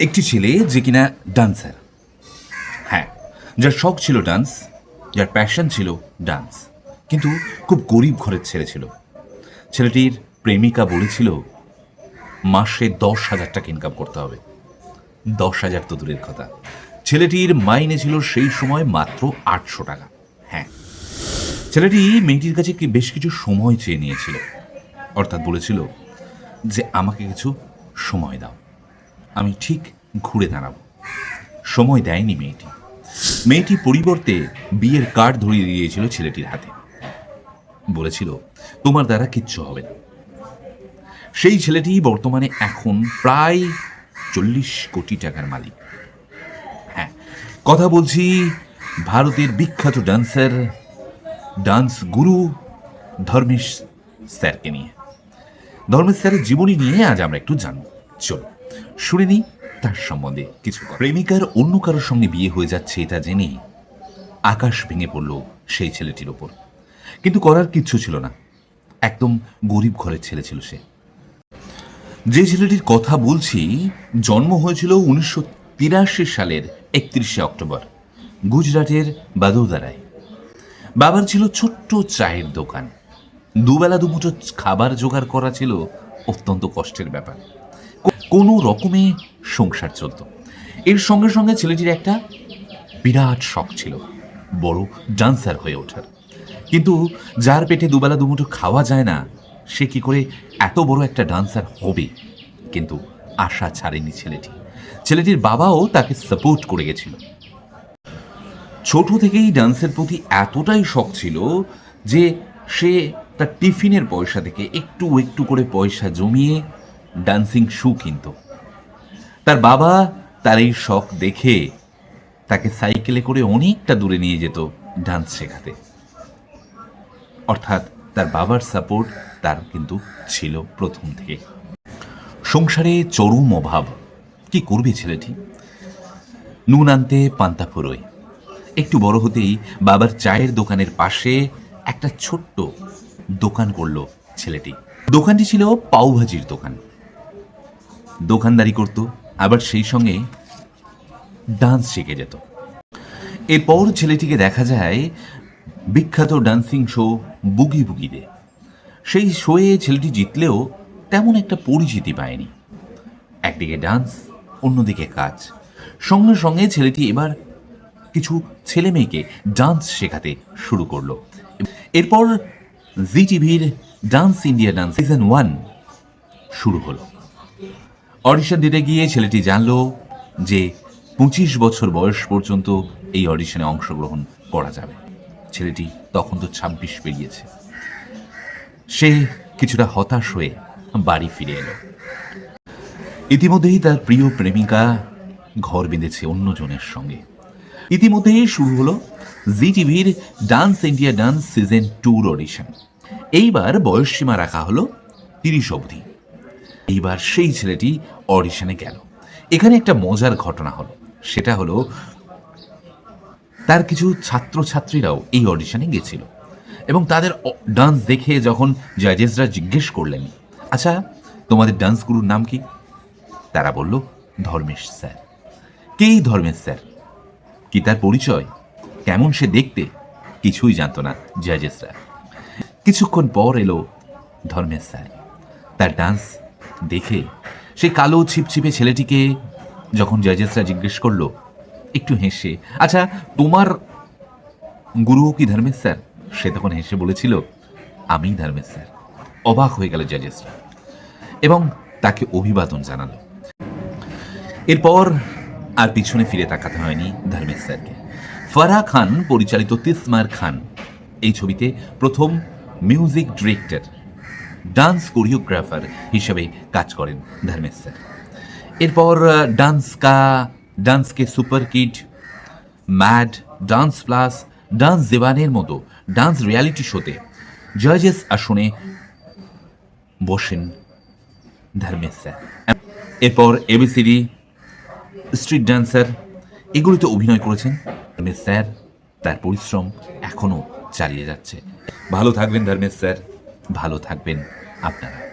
একটি ছেলে যে কিনা ডান্সার হ্যাঁ যার শখ ছিল ডান্স যার প্যাশন ছিল ডান্স কিন্তু খুব গরিব ঘরের ছেলে ছিল। ছেলেটির প্রেমিকা বলেছিল, মাসে দশ হাজার টাকা ইনকাম করতে হবে। দশ হাজার তো দূরের কথা। ছেলেটির মাইনে ছিল সেই সময় মাত্র আটশো টাকা। হ্যাঁ ছেলেটি মেয়েটির কাছে কি বেশ কিছু সময় চেয়ে নিয়েছিল। অর্থাৎ বলেছিল যে, আমাকে কিছু সময় দাও। আমি ঠিক ঘুরে দাঁড়াবো। সময় দেয়নি মেয়েটি। মেয়েটি পরিবর্তে বিয়ের কার্ড ধরিয়ে দিয়েছিল ছেলেটির হাতে। বলেছিল, তোমার দ্বারা কিচ্ছু হবে না। সেই ছেলেটি বর্তমানে এখন প্রায় চল্লিশ কোটি টাকার মালিক। হ্যাঁ কথা বলছি ভারতের বিখ্যাত ডান্সার, ডান্স গুরু ধর্মেশ স্যারকে নিয়ে। ধর্মেশ স্যারের জীবনী নিয়ে আজ আমরা একটু জানব। চলো শুনে নিই তার সম্বন্ধে কিছু প্রেমিকার অন্য কারোর সঙ্গে বিয়ে হয়ে যাচ্ছে এটা জেনে আকাশ ভেঙে পড়ল সেই ছেলেটির ওপর। কিন্তু করার কিচ্ছু ছিল না। একদম গরিব ঘরের ছেলে ছিল সে। যে ছেলেটির কথা বলছি জন্ম হয়েছিল উনিশশো তিরাশি সালের একত্রিশে অক্টোবর, গুজরাটের বাদোদারায়। বাবার ছিল ছোট্ট চায়ের দোকান। দুবেলা দুমুঠো খাবার জোগাড় করা ছিল অত্যন্ত কষ্টের ব্যাপার। কোনো রকমে সংসার চলত। এর সঙ্গে সঙ্গে ছেলেটির একটা বিরাট শখ ছিল, বড় ডান্সার হয়ে ওঠার। কিন্তু যার পেটে দুবেলা দুমুঠো খাওয়া যায় না, সে কি করে এত বড় একটা ডান্সার হবে? কিন্তু আশা ছাড়েনি ছেলেটি। ছেলেটির বাবাও তাকে সাপোর্ট করে গেছিল। ছোট থেকেই ডান্সের প্রতি এতটাই শখ ছিল যে সে তার টিফিনের পয়সা থেকে একটু একটু করে পয়সা জমিয়ে ডান্সিং শু কিনত। তার বাবা তার এই শখ দেখে তাকে সাইকেলে করে অনেকটা দূরে নিয়ে যেত ডান্স শেখাতে। অর্থাৎ তার বাবার সাপোর্ট তার কিন্তু ছিল প্রথম থেকে। সংসারে চরম অভাব। কি করবে ছেলেটি? নুন আনতে পান্তা ফুরোয়। একটু বড় হতেই বাবার চায়ের দোকানের পাশে একটা ছোট্ট দোকান করল ছেলেটি। দোকানটি ছিল পাওভাজির দোকান। দোকানদারি করত, আবার সেই সঙ্গে ডান্স শিখে যেত। এরপর ছেলেটিকে দেখা যায়, বিখ্যাত ডান্সিং শো বুগি বুগিতে সেই শোয়ে ছেলেটি জিতলেও তেমন একটা পরিচিতি পায়নি। একদিকে ডান্স অন্যদিকে কাজ। সঙ্গে সঙ্গে ছেলেটি এবার কিছু ছেলে মেয়েকে ডান্স শেখাতে শুরু করল। এরপর জি টিভির Dance India Dance season one শুরু হলো। অডিশন দিতে গিয়ে ছেলেটি জানলো যে পঁচিশ বছর বয়স পর্যন্ত এই অডিশনে অংশগ্রহণ করা যাবে। ছেলেটি তখন তো ছাব্বিশ পেরিয়েছে। সে কিছুটা হতাশ হয়ে বাড়ি ফিরে এলো। ইতিমধ্যেই তার প্রিয় প্রেমিকা ঘর বেঁধেছে অন্যজনের সঙ্গে। ইতিমধ্যেই শুরু হলো জি টিভির Dance India Dance season two audition. এইবার বয়সসীমা রাখা হলো তিরিশ অবধি। এইবার সেই ছেলেটি অডিশনে গেল। এখানে একটা মজার ঘটনা হলো। সেটা হলো, তার কিছু ছাত্রছাত্রীরাও এই অডিশনে গেছিল এবং তাদের ডান্স দেখে যখন জাজেসরা জিজ্ঞেস করলেন আচ্ছা তোমাদের ডান্স গুরুর নাম কি? তারা বলল, ধর্মেশ স্যার। কেই ধর্মেশ স্যার? কি তার পরিচয়? কেমন সে দেখতে? কিছুই জানতো না জাজেসরা। কিছুক্ষণ পর এলো ধর্মেশ স্যার। তার ডান্স দেখে সে কালো ছিপছিপে ছেলেটিকে যখন জাজেসরা জিজ্ঞেস করল, একটু হেসে আচ্ছা তোমার গুরুও কি ধর্মেশ স্যার? সে তখন হেসে বলেছিল, আমি ধর্মেশ স্যার। অবাক হয়ে গেল জাজেসরা এবং তাকে অভিবাদন জানালো। এরপর আর পিছনে ফিরে তাকাতে হয়নি ধর্মেশ স্যারকে। ফারাহ খান পরিচালিত তিসমার খান এই ছবিতে প্রথম মিউজিক ডিরেক্টর ডান্স কোরিওগ্রাফার হিসেবে কাজ করেন ধর্মেশ স্যার। এরপর ডান্স কা, ডান্স কে super kid, mad, dance plus, dance দেওয়ানের মতো ডান্স রিয়ালিটি শোতে জাজেস আসনে বসেন ধর্মেশ স্যার। এরপর, এবিসিডি, স্ট্রিট ডান্সার, এগুলিতে অভিনয় করেছেন ধর্মেশ স্যার। তার পরিশ্রম এখনও চালিয়ে যাচ্ছে। ভালো থাকবেন ধর্মেশ স্যার। ভালো থাকবেন আপনারা।